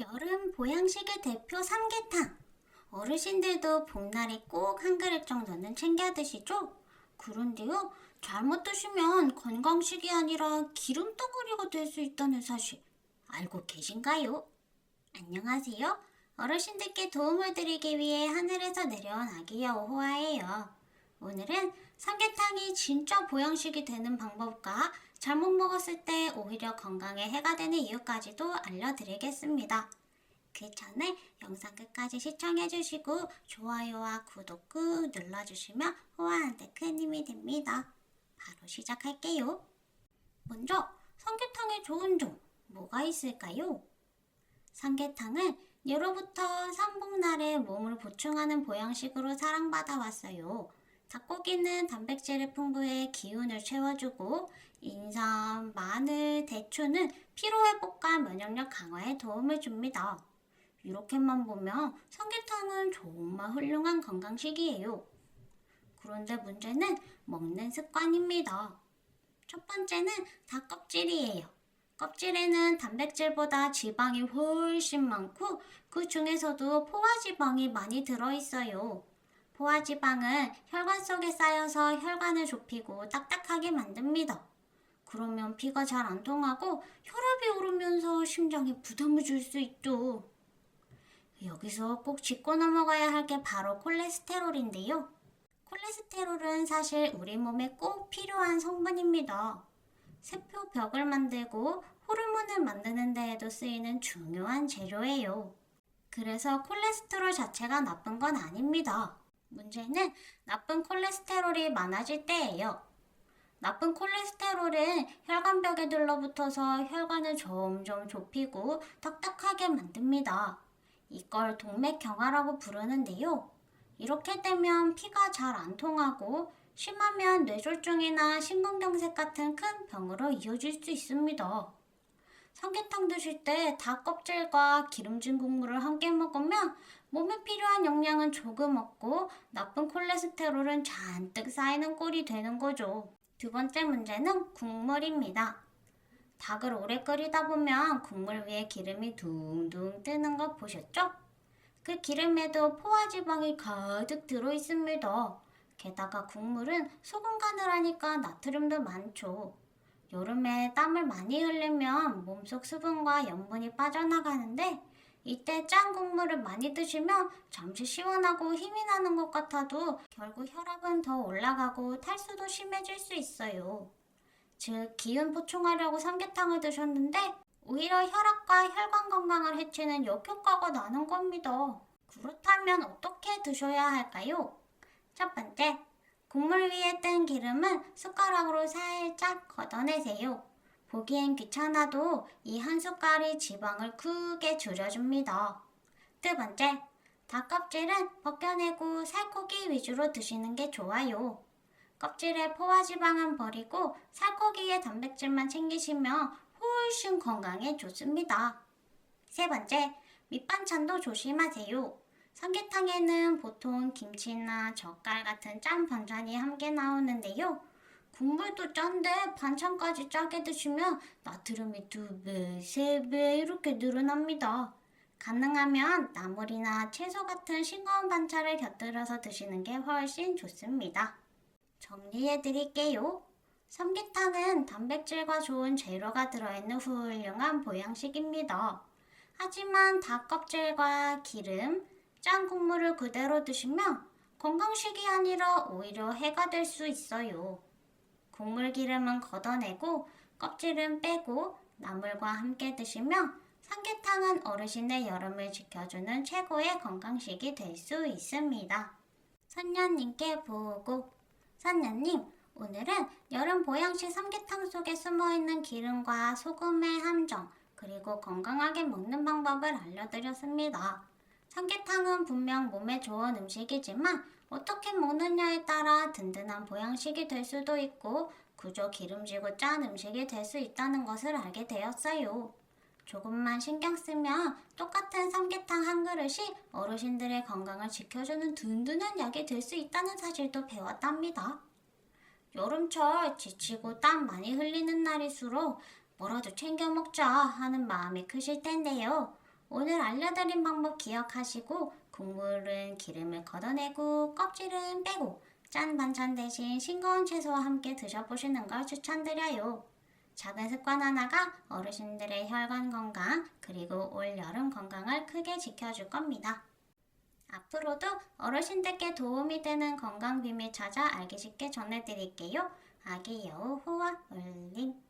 여름 보양식의 대표 삼계탕. 어르신들도 봄날에 꼭 한 그릇 정도는 챙겨 드시죠? 그런데요, 잘못 드시면 건강식이 아니라 기름 덩어리가 될 수 있다는 사실 알고 계신가요? 안녕하세요. 어르신들께 도움을 드리기 위해 하늘에서 내려온 아기 여우 호아예요. 오늘은 삼계탕이 진짜 보양식이 되는 방법과 잘못 먹었을 때 오히려 건강에 해가 되는 이유까지도 알려드리겠습니다. 그 전에 영상 끝까지 시청해주시고 좋아요와 구독 꾹 눌러주시면 호아한테 큰 힘이 됩니다. 바로 시작할게요. 먼저 삼계탕의 좋은 점 뭐가 있을까요? 삼계탕은 예로부터 삼복날에 몸을 보충하는 보양식으로 사랑받아 왔어요. 닭고기는 단백질을 풍부해 기운을 채워주고 인삼, 마늘, 대추는 피로회복과 면역력 강화에 도움을 줍니다. 이렇게만 보면 삼계탕은 정말 훌륭한 건강식이에요. 그런데 문제는 먹는 습관입니다. 첫 번째는 닭 껍질이에요. 껍질에는 단백질보다 지방이 훨씬 많고 그 중에서도 포화지방이 많이 들어있어요. 포화 지방은 혈관 속에 쌓여서 혈관을 좁히고 딱딱하게 만듭니다. 그러면 피가 잘 안 통하고 혈압이 오르면서 심장에 부담을 줄 수 있죠. 여기서 꼭 짚고 넘어가야 할 게 바로 콜레스테롤인데요. 콜레스테롤은 사실 우리 몸에 꼭 필요한 성분입니다. 세포 벽을 만들고 호르몬을 만드는 데에도 쓰이는 중요한 재료예요. 그래서 콜레스테롤 자체가 나쁜 건 아닙니다. 문제는 나쁜 콜레스테롤이 많아질 때예요. 나쁜 콜레스테롤은 혈관벽에 들러붙어서 혈관을 점점 좁히고 딱딱하게 만듭니다. 이걸 동맥경화라고 부르는데요. 이렇게 되면 피가 잘 안 통하고 심하면 뇌졸중이나 심근경색 같은 큰 병으로 이어질 수 있습니다. 삼계탕 드실 때 닭 껍질과 기름진 국물을 함께 먹으면 몸에 필요한 영양은 조금 얻고 나쁜 콜레스테롤은 잔뜩 쌓이는 꼴이 되는 거죠. 두 번째 문제는 국물입니다. 닭을 오래 끓이다 보면 국물 위에 기름이 둥둥 뜨는 거 보셨죠? 그 기름에도 포화지방이 가득 들어 있습니다. 게다가 국물은 소금 간을 하니까 나트륨도 많죠. 여름에 땀을 많이 흘리면 몸속 수분과 염분이 빠져나가는데 이때 짠 국물을 많이 드시면 잠시 시원하고 힘이 나는 것 같아도 결국 혈압은 더 올라가고 탈수도 심해질 수 있어요. 즉 기운 보충하려고 삼계탕을 드셨는데 오히려 혈압과 혈관 건강을 해치는 역효과가 나는 겁니다. 그렇다면 어떻게 드셔야 할까요? 첫 번째, 국물 위에 뜬 기름은 숟가락으로 살짝 걷어내세요. 보기엔 귀찮아도 이 한 숟갈이 지방을 크게 줄여줍니다. 두 번째, 닭껍질은 벗겨내고 살코기 위주로 드시는 게 좋아요. 껍질의 포화지방은 버리고 살코기의 단백질만 챙기시면 훨씬 건강에 좋습니다. 세 번째, 밑반찬도 조심하세요. 삼계탕에는 보통 김치나 젓갈 같은 짠 반찬이 함께 나오는데요. 국물도 짠데 반찬까지 짜게 드시면 나트륨이 두 배, 세 배 이렇게 늘어납니다. 가능하면 나물이나 채소 같은 싱거운 반찬을 곁들여서 드시는 게 훨씬 좋습니다. 정리해 드릴게요. 삼계탕은 단백질과 좋은 재료가 들어있는 훌륭한 보양식입니다. 하지만 닭 껍질과 기름, 짠 국물을 그대로 드시면 건강식이 아니라 오히려 해가 될 수 있어요. 국물 기름은 걷어내고 껍질은 빼고 나물과 함께 드시면 삼계탕은 어르신의 여름을 지켜주는 최고의 건강식이 될 수 있습니다. 선녀님께 보고 선녀님, 오늘은 여름 보양식 삼계탕 속에 숨어있는 기름과 소금의 함정, 그리고 건강하게 먹는 방법을 알려드렸습니다. 삼계탕은 분명 몸에 좋은 음식이지만 어떻게 먹느냐에 따라 든든한 보양식이 될 수도 있고 그저 기름지고 짠 음식이 될 수 있다는 것을 알게 되었어요. 조금만 신경 쓰면 똑같은 삼계탕 한 그릇이 어르신들의 건강을 지켜주는 든든한 약이 될 수 있다는 사실도 배웠답니다. 여름철 지치고 땀 많이 흘리는 날일수록 뭐라도 챙겨 먹자 하는 마음이 크실 텐데요. 오늘 알려드린 방법 기억하시고 국물은 기름을 걷어내고 껍질은 빼고 짠 반찬 대신 싱거운 채소와 함께 드셔보시는 걸 추천드려요. 작은 습관 하나가 어르신들의 혈관 건강 그리고 올 여름 건강을 크게 지켜줄 겁니다. 앞으로도 어르신들께 도움이 되는 건강 비밀 찾아 알기 쉽게 전해드릴게요. 아기 여우 호와 울림